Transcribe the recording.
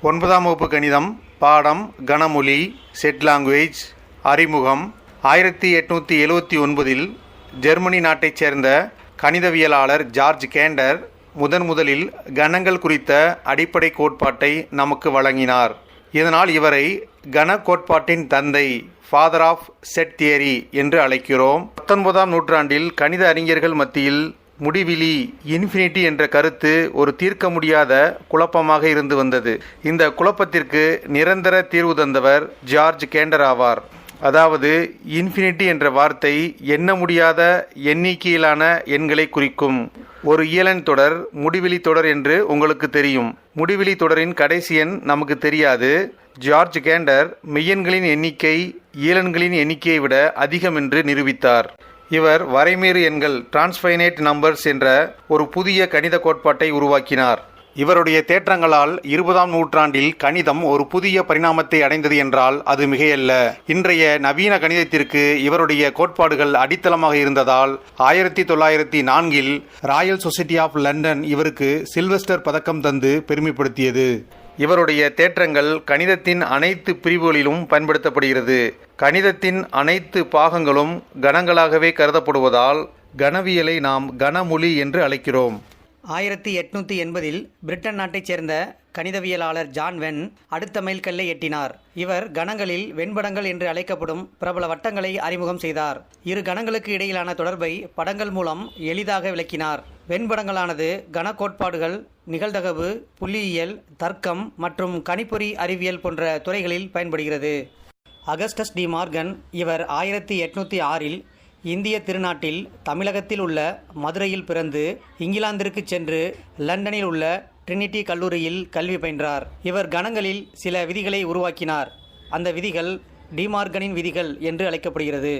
ஒன்பதாம் வகுப்பு கணிதம் பாடம் கனமொழி செட் லாங்குவேஜ் அறிமுகம். ஆயிரத்தி எட்நூற்றி எழுவத்தி ஒன்பதில் ஜெர்மனி நாட்டைச் சேர்ந்த கணிதவியலாளர் ஜார்ஜ் கேண்டர் முதன் முதலில் கணங்கள் குறித்த அடிப்படை கோட்பாட்டை நமக்கு வழங்கினார். இதனால் இவரை கன கோட்பாட்டின் தந்தை ஃபாதர் ஆஃப் செட் தியரி என்று அழைக்கிறோம். பத்தொன்பதாம் நூற்றாண்டில் கணித அறிஞர்கள் மத்தியில் முடிவிலி இன்ஃபினிட்டி என்ற கருத்து ஒரு தீர்க்க முடியாத குழப்பமாக இருந்து வந்தது. இந்த குழப்பத்திற்கு நிரந்தர தீர்வு தந்தவர் ஜார்ஜ் கேண்டர் ஆவார். அதாவது இன்ஃபினிட்டி என்ற வார்த்தை எண்ண முடியாத எண்ணிக்கையிலான எண்களை குறிக்கும். ஒரு இயலன் தொடர் முடிவிலி தொடர் என்று உங்களுக்கு தெரியும். முடிவிலி தொடரின் கடைசி எண் நமக்கு தெரியாது. ஜார்ஜ் கேண்டர் மெய்யன்களின் எண்ணிக்கை இயலன்களின் எண்ணிக்கையை விட அதிகம் என்று நிரூபித்தார். இவர் வரைமீறு எண்கள் டிரான்ஸ்ஃபைனைட் நம்பர்ஸ் என்ற ஒரு புதிய கணித கோட்பாட்டை உருவாக்கினார். இவருடைய தேற்றங்களால் இருபதாம் நூற்றாண்டில் கணிதம் ஒரு புதிய பரிணாமத்தை அடைந்தது என்றால் அது மிகையல்ல. இன்றைய நவீன கணிதத்திற்கு இவருடைய கோட்பாடுகள் அடித்தளமாக இருந்ததால் ஆயிரத்தி தொள்ளாயிரத்தி நான்கில் ராயல் சொசைட்டி ஆஃப் லண்டன் இவருக்கு சில்வெஸ்டர் பதக்கம் தந்து பெருமைப்படுத்தியது. இவருடைய தேற்றங்கள் கணிதத்தின் அனைத்து பிரிவுகளிலும் பயன்படுத்தப்படுகிறது. கணிதத்தின் அனைத்து பாகங்களும் கணங்களாகவே கருதப்படுவதால் கணவியலை நாம் கணமொழி என்று அழைக்கிறோம். ஆயிரத்தி எட்நூற்றி எண்பதில் பிரிட்டன் நாட்டைச் சேர்ந்த கணிதவியலாளர் ஜான் வென் அடுத்த மைல்கல்லை எட்டினார். இவர் கணங்களில் வெண்படங்கள் என்று அழைக்கப்படும் பிரபல வட்டங்களை அறிமுகம் செய்தார். இரு கணங்களுக்கு இடையிலான தொடர்பை படங்கள் மூலம் எளிதாக விளக்கினார். வெண்படங்களானது கணக்கோட்பாடுகள் நிகழ்தகவு புள்ளியியல் தர்க்கம் மற்றும் கணிப்பொறி அறிவியல் போன்ற துறைகளில் பயன்படுகிறது. அகஸ்டஸ் டி மார்கன் இவர் ஆயிரத்தி எட்நூற்றி ஆறில் இந்திய திருநாட்டில் தமிழகத்தில் உள்ள மதுரையில் பிறந்து இங்கிலாந்திற்கு சென்று லண்டனில் உள்ள ட்ரினிட்டி கல்லூரியில் கல்வி பயின்றார். இவர் கணங்களில் சில விதிகளை உருவாக்கினார். அந்த விதிகள் டிமார்கனின் விதிகள் என்று அழைக்கப்படுகிறது.